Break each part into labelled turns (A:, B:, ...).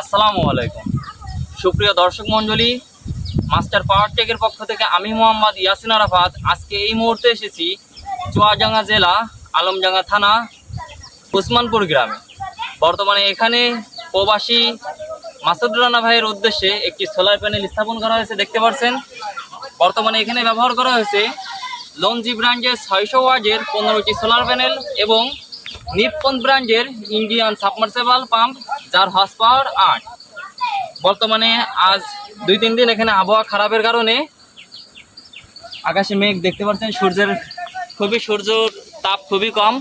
A: আসসালামু আলাইকুম। সুপ্রিয় দর্শক মণ্ডলী, মাস্টার পাওয়ার টেকের পক্ষ থেকে আমি মোহাম্মদ ইয়াসিন আরাফাত। আজকে এই মুহূর্তে এসেছি চুয়াডাঙ্গা জেলা, আলমডাঙ্গা থানা, উসমানপুর গ্রামে। বর্তমানে এখানে প্রবাসী মাসুদ রানা ভাইয়ের উদ্দেশ্যে একটি সোলার প্যানেল স্থাপন করা হয়েছে, দেখতে পাচ্ছেন বর্তমানে এখানে ব্যবহার করা হয়েছে লঞ্জি ব্র্যান্ডের ছয়শো ওয়ার্ডের পনেরোটি সোলার প্যানেল এবং নিপ্পন ব্র্যান্ডের ইন্ডিয়ান সাবমার্সেবল পাম্প যার হর্স পাওয়ার আট। বর্তমানে আজ দুই তিন দিন এখানে আবহাওয়া খারাপের কারণে আকাশে মেঘ দেখতে পাচ্ছেন, সূর্যের খুবই সূর্যর তাপ খুবই কম।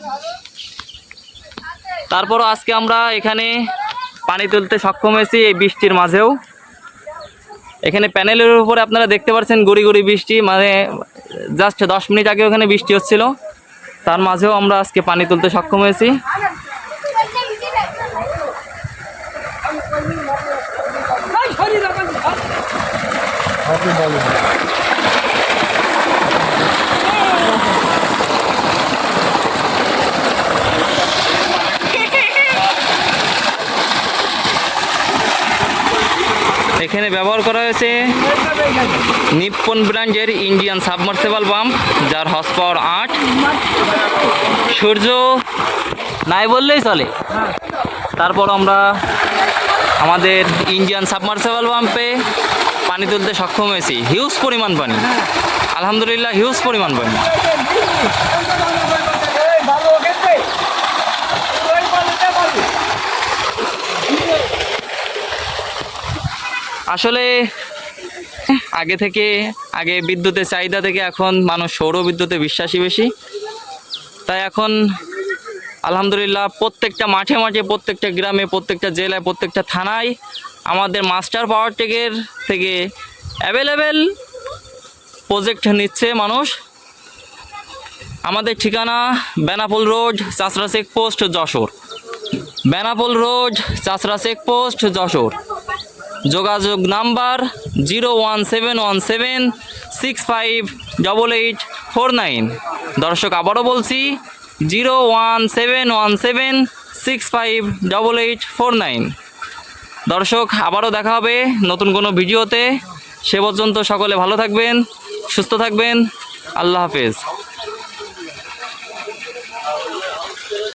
A: তারপরও আজকে আমরা এখানে পানি তুলতে সক্ষম হয়েছি এই বৃষ্টির মাঝেও। এখানে প্যানেলের উপরে আপনারা দেখতে পাচ্ছেন গুড়ি গুড়ি বৃষ্টি মানে জাস্ট দশ মিনিট আগে ওখানে বৃষ্টি হচ্ছিল। তার মাঝেও আমরা আজকে পানি তুলতে সক্ষম হয়েছি। এখানে ব্যবহার করা হয়েছে নিপ্পন ব্র্যান্ডের ইন্ডিয়ান সাবমার্সেবল পাম্প যার হর্স পাওয়ার আট। সূর্য নাই বললেই চলে। তারপর আমরা আমাদের ইন্ডিয়ান সাবমার্সেবল পাম্পে পানি তুলতে সক্ষম হয়েছি। হিউজ পরিমাণ পানি। আলহামদুলিল্লাহ, হিউজ পরিমাণ পানি। আসলে, আগে থেকে, আগে বিদ্যুতের চাহিদা থেকে এখন মানুষ সৌর বিদ্যুতে বিশ্বাসী বেশি। তাই এখন, আলহামদুলিল্লাহ, প্রত্যেকটা মাঠে মাঠে, প্রত্যেকটা গ্রামে, প্রত্যেকটা জেলায়, প্রত্যেকটা থানায় আমাদের মাস্টার পাওয়ার টেকের থেকে অ্যাভেলেবেল প্রজেক্ট নিচ্ছে মানুষ। আমাদের ঠিকানা Benapole road, Chashra checkpost Jessore. Benapole road, Chashra checkpost Jessore. যোগাযোগ number zero one seven one seven, six five double eight four nine. দর্শক আবারও বলছি, zero one seven one seven, six five double eight four nine. দর্শক, আবারও দেখা হবে নতুন কোনো ভিডিওতে। সে পর্যন্ত সকলে ভালো থাকবেন, সুস্থ থাকবেন। আল্লাহ হাফেজ।